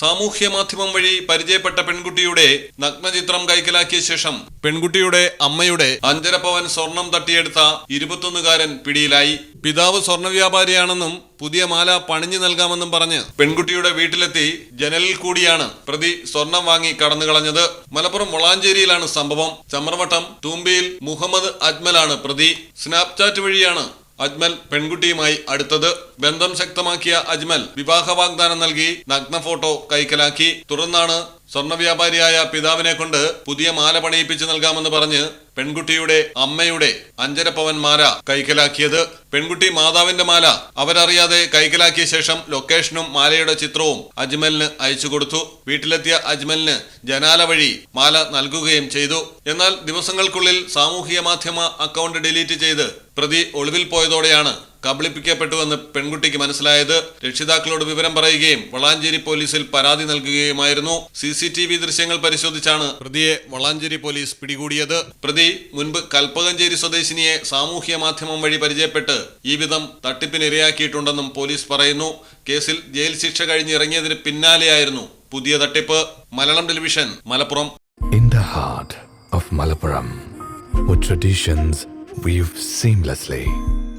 സാമൂഹ്യ മാധ്യമം വഴി പരിചയപ്പെട്ട പെൺകുട്ടിയുടെ നഗ്നചിത്രം കൈക്കലാക്കിയ ശേഷം പെൺകുട്ടിയുടെ അമ്മയുടെ അഞ്ചര പവൻ സ്വർണം തട്ടിയെടുത്ത ഇരുപത്തൊന്നുകാരൻ പിടിയിലായി. പിതാവ് സ്വർണ വ്യാപാരിയാണെന്നും പുതിയ മാല പണിഞ്ഞു നൽകാമെന്നും പറഞ്ഞ് പെൺകുട്ടിയുടെ വീട്ടിലെത്തി ജനലിൽ കൂടിയാണ് പ്രതി സ്വർണം വാങ്ങി കടന്നു കളഞ്ഞത് മലപ്പുറം വളാഞ്ചേരിയിലാണ് സംഭവം. ചമ്രവട്ടം തൂമ്പിയിൽ മുഹമ്മദ് അജ്മലാണ് പ്രതി. സ്നാപ്ചാറ്റ് വഴിയാണ് അജ്മൽ പെൺകുട്ടിയുമായി അടുത്തത്. ബന്ധം ശക്തമാക്കിയ അജ്മൽ വിവാഹ വാഗ്ദാനം നൽകി നഗ്ന ഫോട്ടോ കൈക്കലാക്കി. തുടർന്നാണ് സ്വർണ വ്യാപാരിയായ പിതാവിനെ കൊണ്ട് പുതിയ മാല പണിയിപ്പിച്ച് നൽകാമെന്ന് പറഞ്ഞ് പെൺകുട്ടിയുടെ അമ്മയുടെ അഞ്ചര പവൻ മാല കൈക്കലാക്കിയത്. പെൺകുട്ടി മാതാവിന്റെ മാല അവരറിയാതെ കൈക്കലാക്കിയ ശേഷം ലൊക്കേഷനും മാലയുടെ ചിത്രവും അജ്മലിന് അയച്ചു കൊടുത്തു. വീട്ടിലെത്തിയ അജ്മലിന് ജനാല വഴി മാല നൽകുകയും ചെയ്തു. എന്നാൽ ദിവസങ്ങൾക്കുള്ളിൽ സാമൂഹിക മാധ്യമ അക്കൗണ്ട് ഡിലീറ്റ് ചെയ്ത് പ്രതി ഒളിവിൽ പോയതോടെയാണ് കബളിപ്പിക്കപ്പെട്ടുവെന്ന് പെൺകുട്ടിക്ക് മനസ്സിലായത് രക്ഷിതാക്കളോട് വിവരം പറയുകയും വളാഞ്ചേരി പോലീസിൽ പരാതി നൽകുകയുമായിരുന്നു. സി സി ടി വി ദൃശ്യങ്ങൾ പരിശോധിച്ചാണ് പ്രതിയെ വളാഞ്ചേരി പോലീസ് പിടികൂടിയത്. പ്രതി മുൻപ് കൽപ്പകഞ്ചേരി സ്വദേശിനിയെ സാമൂഹ്യ മാധ്യമം വഴി പരിചയപ്പെട്ട് ഈ വിധം തട്ടിപ്പിനിരയാക്കിയിട്ടുണ്ടെന്നും പോലീസ് പറയുന്നു. കേസിൽ ജയിൽ ശിക്ഷ കഴിഞ്ഞിറങ്ങിയതിന് പിന്നാലെയായിരുന്നു പുതിയ തട്ടിപ്പ്. Malayalam television Malappuram. In the heart of Malappuram with traditions seamlessly.